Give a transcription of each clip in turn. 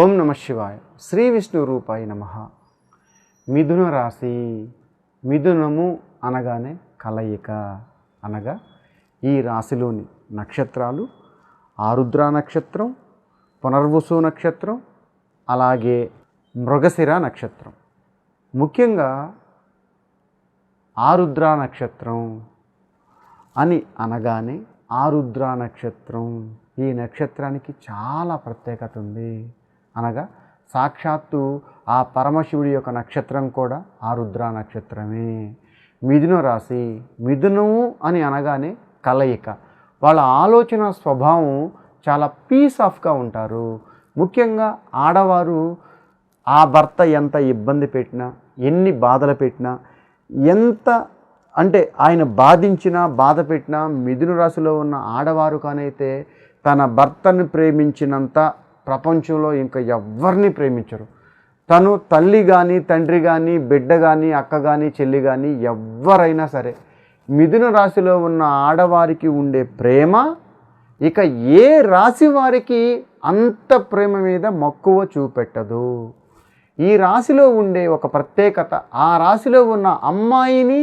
ఓం నమ శివాయ. శ్రీ విష్ణు రూపాయి నమ. మిథున రాశి మిథునము అనగానే కలయిక. అనగా ఈ రాశిలోని నక్షత్రాలు ఆరుద్ర నక్షత్రం పునర్వసు నక్షత్రం అలాగే మృగశిర నక్షత్రం. ముఖ్యంగా ఆరుద్ర నక్షత్రం అని అనగానే ఆరుద్ర నక్షత్రం ఈ నక్షత్రానికి చాలా ప్రత్యేకత ఉంది. అనగా సాక్షాత్తు ఆ పరమశివుడి యొక్క నక్షత్రం కూడా ఆరుద్ర నక్షత్రమే. మిథున రాశి మిథునము అని అనగానే కలయిక. వాళ్ళ ఆలోచన స్వభావం చాలా పీస్ ఆఫ్గా ఉంటారు. ముఖ్యంగా ఆడవారు ఆ భర్త ఎంత ఇబ్బంది పెట్టినా ఎన్ని బాధలు పెట్టినా ఎంత అంటే ఆయన బాధించినా బాధ పెట్టినా మిథున రాశిలో ఉన్న ఆడవారు కానైతే తన భర్తను ప్రేమించినంత ప్రపంచంలో ఇంకా ఎవ్వరిని ప్రేమించరు. తను తల్లి కానీ తండ్రి కానీ బిడ్డ కానీ అక్క కానీ చెల్లి కానీ ఎవరైనా సరే మిథున రాశిలో ఉన్న ఆడవారికి ఉండే ప్రేమ ఇక ఏ రాశి వారికి అంత ప్రేమ మీద మక్కువ చూపెట్టదు. ఈ రాశిలో ఉండే ఒక ప్రత్యేకత ఆ రాశిలో ఉన్న అమ్మాయిని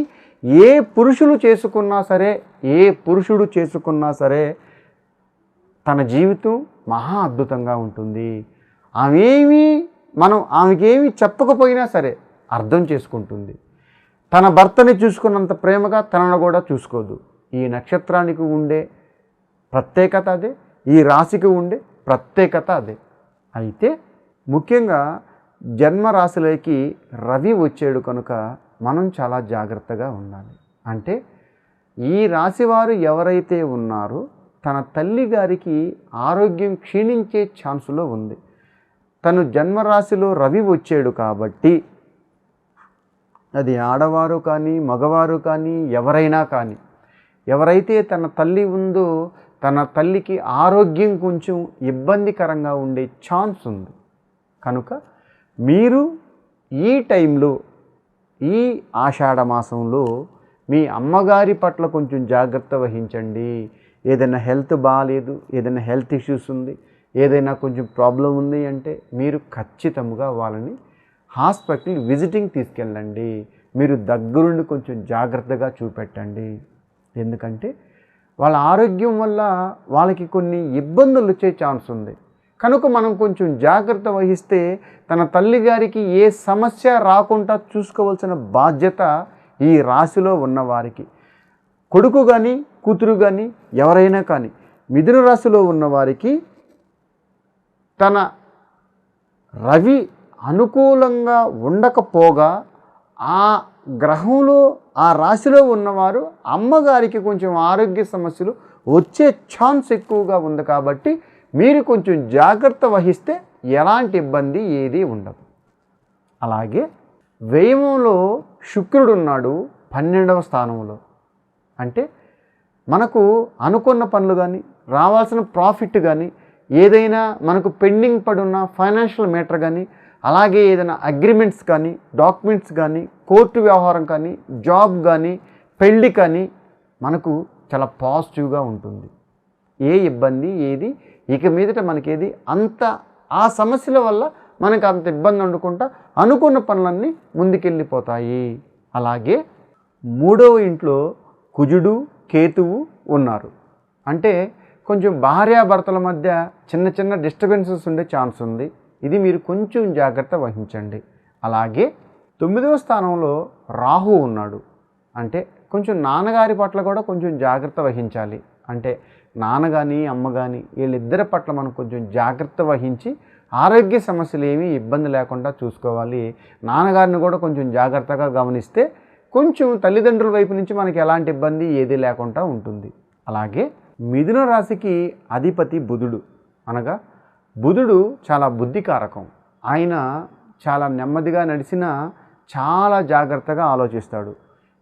ఏ పురుషులు చేసుకున్నా సరే ఏ పురుషుడు చేసుకున్నా సరే తన జీవితం మహా అద్భుతంగా ఉంటుంది. ఆమెమి మనం ఆమెకేమి చెప్పకపోయినా సరే అర్థం చేసుకుంటుంది. తన భర్తని చూసుకున్నంత ప్రేమగా తనను కూడా చూసుకోదు. ఈ నక్షత్రానికి ఉండే ప్రత్యేకత అదే ఈ రాశికి ఉండే ప్రత్యేకత అదే. అయితే ముఖ్యంగా జన్మ రాశిలోకి రవి వచ్చాడు కనుక మనం చాలా జాగ్రత్తగా ఉండాలి. అంటే ఈ రాశివారు ఎవరైతే ఉన్నారో తన తల్లి గారికి ఆరోగ్యం క్షీణించే ఛాన్సులో ఉంది. తను జన్మరాశిలో రవి వచ్చాడు కాబట్టి అది ఆడవారు కానీ మగవారు కానీ ఎవరైనా కానీ ఎవరైతే తన తల్లి ఉందో తన తల్లికి ఆరోగ్యం కొంచెం ఇబ్బందికరంగా ఉండే ఛాన్స్ ఉంది. కనుక మీరు ఈ టైంలో ఈ ఆషాఢ మాసంలో మీ అమ్మగారి పట్ల కొంచెం జాగ్రత్త వహించండి. ఏదైనా హెల్త్ బాగాలేదు ఏదైనా హెల్త్ ఇష్యూస్ ఉంది ఏదైనా కొంచెం ప్రాబ్లం ఉంది అంటే మీరు ఖచ్చితంగా వాళ్ళని హాస్పిటల్ విజిటింగ్ తీసుకెళ్ళండి. మీరు దగ్గరుండి కొంచెం జాగ్రత్తగా చూపెట్టండి. ఎందుకంటే వాళ్ళ ఆరోగ్యం వల్ల వాళ్ళకి కొన్ని ఇబ్బందులు వచ్చే ఛాన్స్ ఉంది. కనుక మనం కొంచెం జాగ్రత్త వహిస్తే తన తల్లి గారికి ఏ సమస్య రాకుండా చూసుకోవాల్సిన బాధ్యత ఈ రాశిలో ఉన్నవారికి. కొడుకు కానీ కూతురు కానీ ఎవరైనా కానీ మిథున రాశిలో ఉన్నవారికి తన రవి అనుకూలంగా ఉండకపోగా ఆ గ్రహంలో ఆ రాశిలో ఉన్నవారు అమ్మగారికి కొంచెం ఆరోగ్య సమస్యలు వచ్చే ఛాన్స్ ఎక్కువగా ఉంది కాబట్టి మీరు కొంచెం జాగ్రత్త వహిస్తే ఎలాంటి ఇబ్బంది ఏది ఉండదు. అలాగే వ్యయంలో శుక్రుడు ఉన్నాడు పన్నెండవ స్థానంలో. అంటే మనకు అనుకున్న పనులు కానీ రావాల్సిన ప్రాఫిట్ కానీ ఏదైనా మనకు పెండింగ్ పడున్న ఫైనాన్షియల్ మ్యాటర్ కానీ అలాగే ఏదైనా అగ్రిమెంట్స్ కానీ డాక్యుమెంట్స్ కానీ కోర్టు వ్యవహారం కానీ జాబ్ కానీ పెళ్ళి కానీ మనకు చాలా పాజిటివ్గా ఉంటుంది. ఏ ఇబ్బంది ఏది? ఇక మీదట మనకేది? అంత ఆ సమస్యల వల్ల మనకు అంత ఇబ్బంది ఉండకుండా అనుకున్న పనులన్నీ ముందుకెళ్ళిపోతాయి. అలాగే మూడవ ఇంట్లో కుజుడు కేతువు ఉన్నారు. అంటే కొంచెం భార్యాభర్తల మధ్య చిన్న చిన్న డిస్టర్బెన్సెస్ ఉండే ఛాన్స్ ఉంది. ఇది మీరు కొంచెం జాగ్రత్త వహించండి. అలాగే తొమ్మిదవ స్థానంలో రాహు ఉన్నాడు. అంటే కొంచెం నాన్నగారి పట్ల కూడా కొంచెం జాగ్రత్త వహించాలి. అంటే నాన్న కానీ అమ్మ కానీ వీళ్ళిద్దరి పట్ల మనం కొంచెం జాగ్రత్త వహించి ఆరోగ్య సమస్యలు ఏమీ ఇబ్బంది లేకుండా చూసుకోవాలి. నాన్నగారిని కూడా కొంచెం జాగ్రత్తగా గమనిస్తే కొంచెం తల్లిదండ్రుల వైపు నుంచి మనకి ఎలాంటి ఇబ్బంది ఏది లేకుండా ఉంటుంది. అలాగే మిథున రాశికి అధిపతి బుధుడు అనగా బుధుడు చాలా బుద్ధికారకం. ఆయన చాలా నెమ్మదిగా నడిచిన చాలా జాగ్రత్తగా ఆలోచిస్తాడు.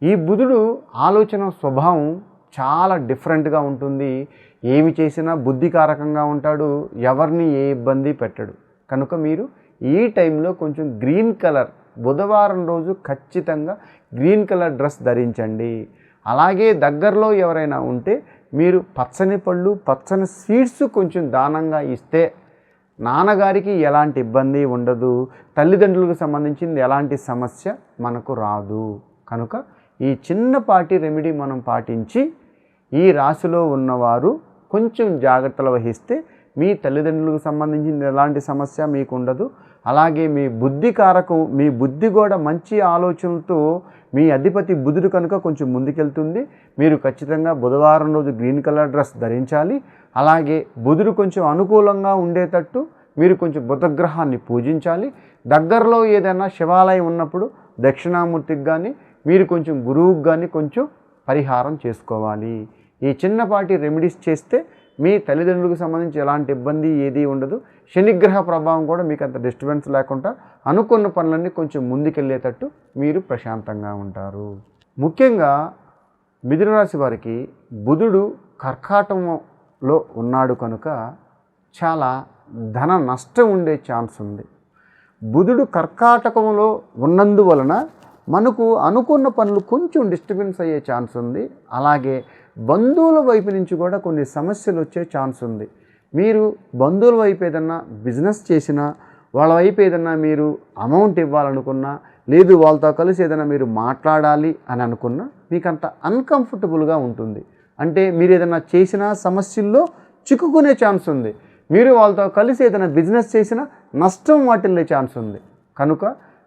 ఈ బుధుడు ఆలోచన స్వభావం చాలా డిఫరెంట్గా ఉంటుంది. ఏమి చేసినా బుద్ధికారకంగా ఉంటాడు. ఎవరిని ఏ ఇబ్బంది పెట్టడు. కనుక మీరు ఈ టైంలో కొంచెం గ్రీన్ కలర్ బుధవారం రోజు ఖచ్చితంగా గ్రీన్ కలర్ డ్రెస్ ధరించండి. అలాగే దగ్గరలో ఎవరైనా ఉంటే మీరు పచ్చని పళ్ళు పచ్చని స్వీట్స్ కొంచెం దానంగా ఇస్తే నాన్నగారికి ఎలాంటి ఇబ్బంది ఉండదు. తల్లిదండ్రులకు సంబంధించింది ఎలాంటి సమస్య మనకు రాదు. కనుక ఈ చిన్నపాటి రెమెడీ మనం పాటించి ఈ రాశిలో ఉన్నవారు కొంచెం జాగ్రత్తలు వహిస్తే మీ తల్లిదండ్రులకు సంబంధించిన ఎలాంటి సమస్య మీకు ఉండదు. అలాగే మీ బుద్ధి కారకం మీ బుద్ధి కూడా మంచి ఆలోచనలతో మీ అధిపతి బుధుడు కనుక కొంచెం ముందుకెళ్తుంది. మీరు ఖచ్చితంగా బుధవారం రోజు గ్రీన్ కలర్ డ్రెస్ ధరించాలి. అలాగే బుధుడు కొంచెం అనుకూలంగా ఉండేటట్టు మీరు కొంచెం బుధగ్రహాన్ని పూజించాలి. దగ్గరలో ఏదైనా శివాలయం ఉన్నప్పుడు దక్షిణామూర్తికి కానీ మీరు కొంచెం గురువుకి కానీ కొంచెం పరిహారం చేసుకోవాలి. ఈ చిన్నపాటి రెమెడీస్ చేస్తే మీ తల్లిదండ్రులకు సంబంధించి ఎలాంటి ఇబ్బంది ఏది ఉండదు. శనిగ్రహ ప్రభావం కూడా మీకు అంత డిస్టర్బెన్స్ లేకుండా అనుకున్న పనులన్నీ కొంచెం ముందుకెళ్ళేటట్టు మీరు ప్రశాంతంగా ఉంటారు. ముఖ్యంగా మిథునరాశి వారికి బుధుడు కర్కాటంలో ఉన్నాడు కనుక చాలా ధన నష్టం ఉండే ఛాన్స్ ఉంది. బుధుడు కర్కాటకంలో ఉన్నందువలన మనకు అనుకున్న పనులు కొంచెం డిస్టర్బెన్స్ అయ్యే ఛాన్స్ ఉంది. అలాగే బంధువుల వైపు నుంచి కూడా కొన్ని సమస్యలు వచ్చే ఛాన్స్ ఉంది. మీరు బంధువుల వైపు ఏదన్నా బిజినెస్ చేసినా వాళ్ళ వైపు ఏదన్నా మీరు అమౌంట్ ఇవ్వాలనుకున్నా లేదు వాళ్ళతో కలిసి ఏదైనా మీరు మాట్లాడాలి అని అనుకున్నా మీకు అంత అన్కంఫర్టబుల్గా ఉంటుంది. అంటే మీరు ఏదైనా చేసిన సమస్యల్లో చిక్కుకునే ఛాన్స్ ఉంది. మీరు వాళ్ళతో కలిసి ఏదైనా బిజినెస్ చేసినా నష్టం వాటిల్లే ఛాన్స్ ఉంది. కనుక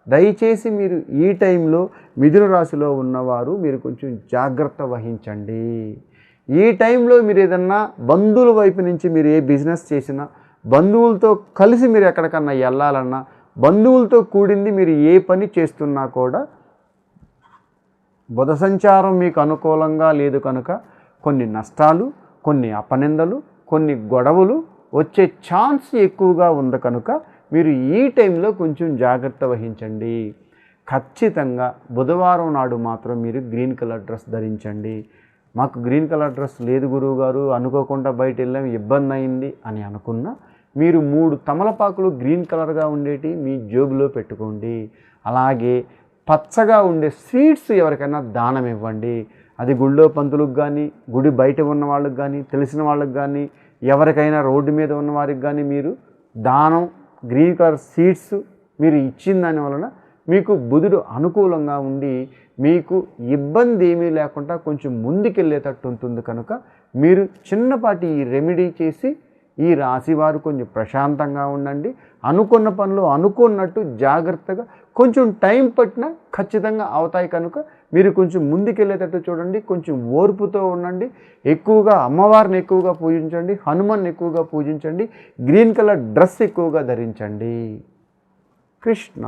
దయచేసి మీరు ఈ టైంలో మిథున రాశిలో ఉన్నవారు మీరు కొంచెం జాగ్రత్త వహించండి. ఈ టైంలో మీరు ఏదన్నా బంధువుల వైపు నుంచి మీరు ఏ బిజినెస్ చేసినా బంధువులతో కలిసి మీరు ఎక్కడికన్నా వెళ్ళాలన్నా బంధువులతో కూడింది మీరు ఏ పని చేస్తున్నా కూడా బుధ సంచారం మీకు అనుకూలంగా లేదు కనుక కొన్ని నష్టాలు కొన్ని అపనిందలు కొన్ని గొడవలు వచ్చే ఛాన్స్ ఎక్కువగా ఉంది కనుక మీరు ఈ టైంలో కొంచెం జాగ్రత్త వహించండి. ఖచ్చితంగా బుధవారం నాడు మాత్రం మీరు గ్రీన్ కలర్ డ్రెస్ ధరించండి. మాకు గ్రీన్ కలర్ డ్రెస్ లేదు గురువు గారు అనుకోకుండా బయట వెళ్ళాం ఇబ్బంది అయింది అని అనుకున్న మీరు మూడు తమలపాకులు గ్రీన్ కలర్గా ఉండేటి మీ జోబులో పెట్టుకోండి. అలాగే పచ్చగా ఉండే స్వీట్స్ ఎవరికైనా దానం ఇవ్వండి. అది గుళ్ళో పంతులకు కానీ గుడి బయట ఉన్న వాళ్ళకి కానీ తెలిసిన వాళ్ళకి కానీ ఎవరికైనా రోడ్డు మీద ఉన్న వారికి కానీ మీరు దానం గ్రీన్ కలర్ సీడ్స్ మీరు ఇచ్చిన దాని వలన మీకు బుధుడు అనుకూలంగా ఉండి మీకు ఇబ్బంది ఏమీ లేకుండా కొంచెం ముందుకెళ్ళేటట్టు ఉంటుంది కనుక మీరు చిన్నపాటి ఈ రెమెడీ చేసి ఈ రాశి వారు కొంచెం ప్రశాంతంగా ఉండండి. అనుకున్న పనులు అనుకున్నట్టు జాగ్రత్తగా కొంచెం టైం పట్టినా ఖచ్చితంగా అవుతాయి కనుక మీరు కొంచెం ముందుకెళ్ళేటట్టు చూడండి. కొంచెం ఓర్పుతో ఉండండి. ఎక్కువగా అమ్మవారిని ఎక్కువగా పూజించండి. హనుమాన్ ఎక్కువగా పూజించండి. గ్రీన్ కలర్ డ్రెస్ ఎక్కువగా ధరించండి. కృష్ణ